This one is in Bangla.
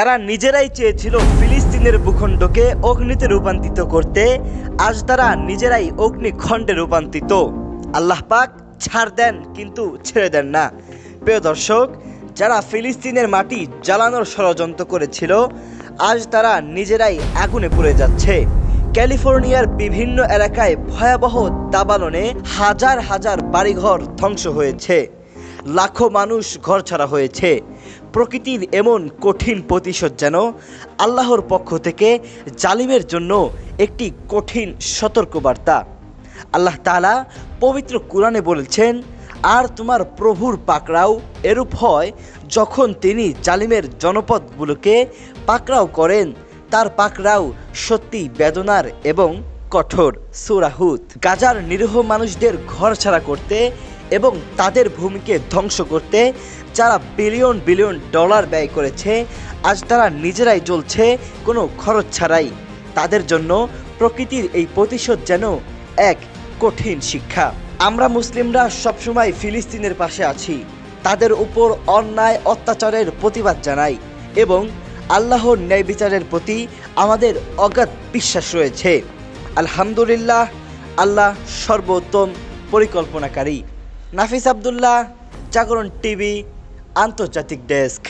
তারা নিজেরাই চেয়েছিল ফিলিস্তিনের ভূখণ্ডকে অগ্নিতে রূপান্তরিত করতে, আজ তারা নিজেরাই অগ্নিখণ্ডে রূপান্তরিত। আল্লাহ পাক ছাড় দেন, কিন্তু ছেড়ে দেন না। প্রিয় দর্শক, যারা ফিলিস্তিনের মাটি জ্বালানোর ষড়যন্ত্র করেছিল, আজ তারা নিজেরাই আগুনে পুড়ে যাচ্ছে। ক্যালিফোর্নিয়ার বিভিন্ন এলাকায় ভয়াবহ দাবালনে হাজার হাজার বাড়িঘর ধ্বংস হয়েছে। লাখো মানুষ ঘরছাড়া হয়েছে। প্রকৃতির এমন কঠিন প্রতিশোধ যেন আল্লাহর পক্ষ থেকে জালিমের জন্য একটি কঠিন সতর্কবার্তা। আল্লাহ তালা পবিত্র কোরআনে বলেছেন, আর তোমার প্রভুর পাকড়াও এরূপ হয় যখন তিনি জালিমের জনপদগুলোকে পাকড়াও করেন। তার পাকড়াও সত্যি বেদনার এবং কঠোর। সুরাহুত গাজার নিরীহ মানুষদের ঘর ছাড়া করতে এবং তাদের ভূমিকে ধ্বংস করতে যারা বিলিয়ন বিলিয়ন ডলার ব্যয় করেছে, আজ তারা নিজেরাই জ্বলছে, কোনো খরচ ছাড়াই। তাদের জন্য প্রকৃতির এই প্রতিশোধ যেন এক কঠিন শিক্ষা। আমরা মুসলিমরা সবসময় ফিলিস্তিনের পাশে আছি। তাদের উপর অন্যায়, অত্যাচারের প্রতিবাদ জানাই এবং আল্লাহর ন্যায় বিচারের প্রতি আমাদের অগাধ বিশ্বাস রয়েছে। আলহামদুলিল্লাহ, আল্লাহ সর্বোত্তম পরিকল্পনাকারী। নাফিস আবদুল্লাহ জাগরণ টিভি আন্তর্জাতিক ডেস্ক।